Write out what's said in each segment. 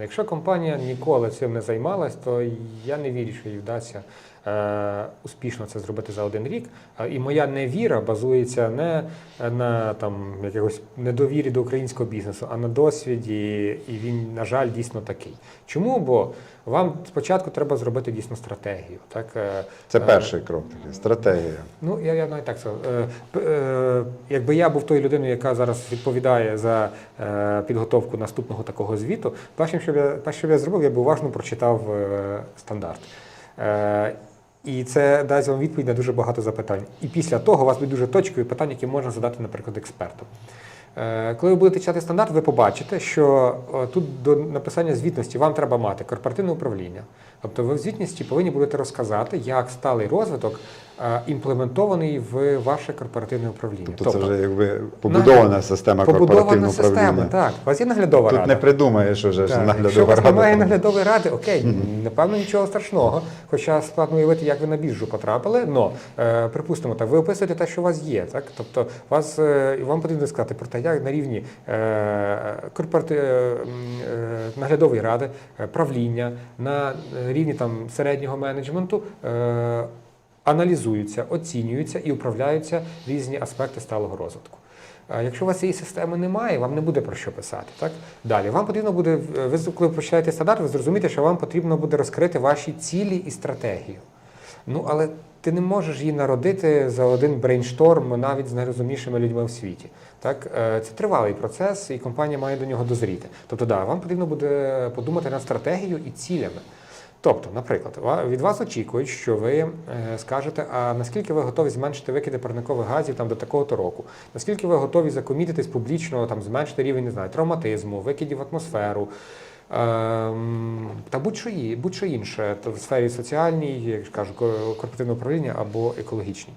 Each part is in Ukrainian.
Якщо компанія ніколи цим не займалась, то я не вірю, що їй вдасться е, успішно це зробити за один рік. А, І моя невіра базується не на там якогось недовірі до українського бізнесу, а на досвіді, і він, на жаль, дійсно такий. Чому? Бо вам спочатку треба зробити дійсно стратегію. Так? е, Це е, перший крок такий, стратегія. Ну, я, я навіть так сказав. Е, е, якби я був тою людиною, яка зараз відповідає за е, підготовку наступного такого звіту, першим, що я, перше, що я зробив, я б уважно прочитав е, стандарт. Е, і це дасть вам відповідь на дуже багато запитань. І після того у вас будуть дуже точкові питання, які можна задати, наприклад, експерту. Е, Коли ви будете читати стандарт, ви побачите, що тут до написання звітності вам треба мати корпоративне управління. Тобто ви в звітності повинні будете розказати, як сталий розвиток імплементований в ваше корпоративне управління. Тобто це вже якби побудована система побудована корпоративного система. Так, у вас є наглядова Тут рада. не придумаєш уже Так, Якщо наглядова вас немає наглядової ради, окей, напевно, нічого страшного. Хоча складно уявити, як ви на біржу потрапили. Но е, припустимо, так ви описуєте те, що у вас є. Так, тобто вас е, і вам потрібно сказати про те, як на рівні е, корпорати, е, е, наглядової ради, правління, на рівні там середнього менеджменту. Е, Аналізуються, оцінюються і управляються різні аспекти сталого розвитку. Якщо у вас цієї системи немає, вам не буде про що писати. Так? Далі, вам потрібно буде, ви коли починаєте стандарт, ви зрозумієте, що вам потрібно буде розкрити ваші цілі і стратегію. Ну, але ти не можеш її народити за один брейншторм навіть з найрозумнішими людьми в світі. Так? Е, Це тривалий процес, і компанія має до нього дозріти. Тобто, да, вам потрібно буде подумати над стратегією і цілями. Тобто, наприклад, від вас очікують, що ви е, скажете, а наскільки ви готові зменшити викиди парникових газів там до такого-то року? Наскільки ви готові закомітитись публічно, там зменшити рівень не знаю, травматизму, викидів в атмосферу? Ем, та будь-що будь-що інше, в сфері соціальній, як кажу, корпоративного управління або екологічній.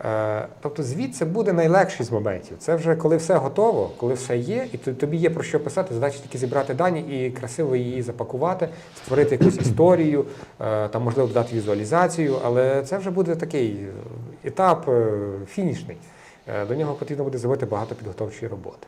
Е, Тобто звідси буде найлегший з моментів. Це вже коли все готово, коли все є, і тобі є про що писати, задача тільки зібрати дані і красиво її запакувати, створити якусь історію, е, там можливо додати візуалізацію, але це вже буде такий е, етап фінішний. До нього потрібно буде зробити багато підготовчої роботи.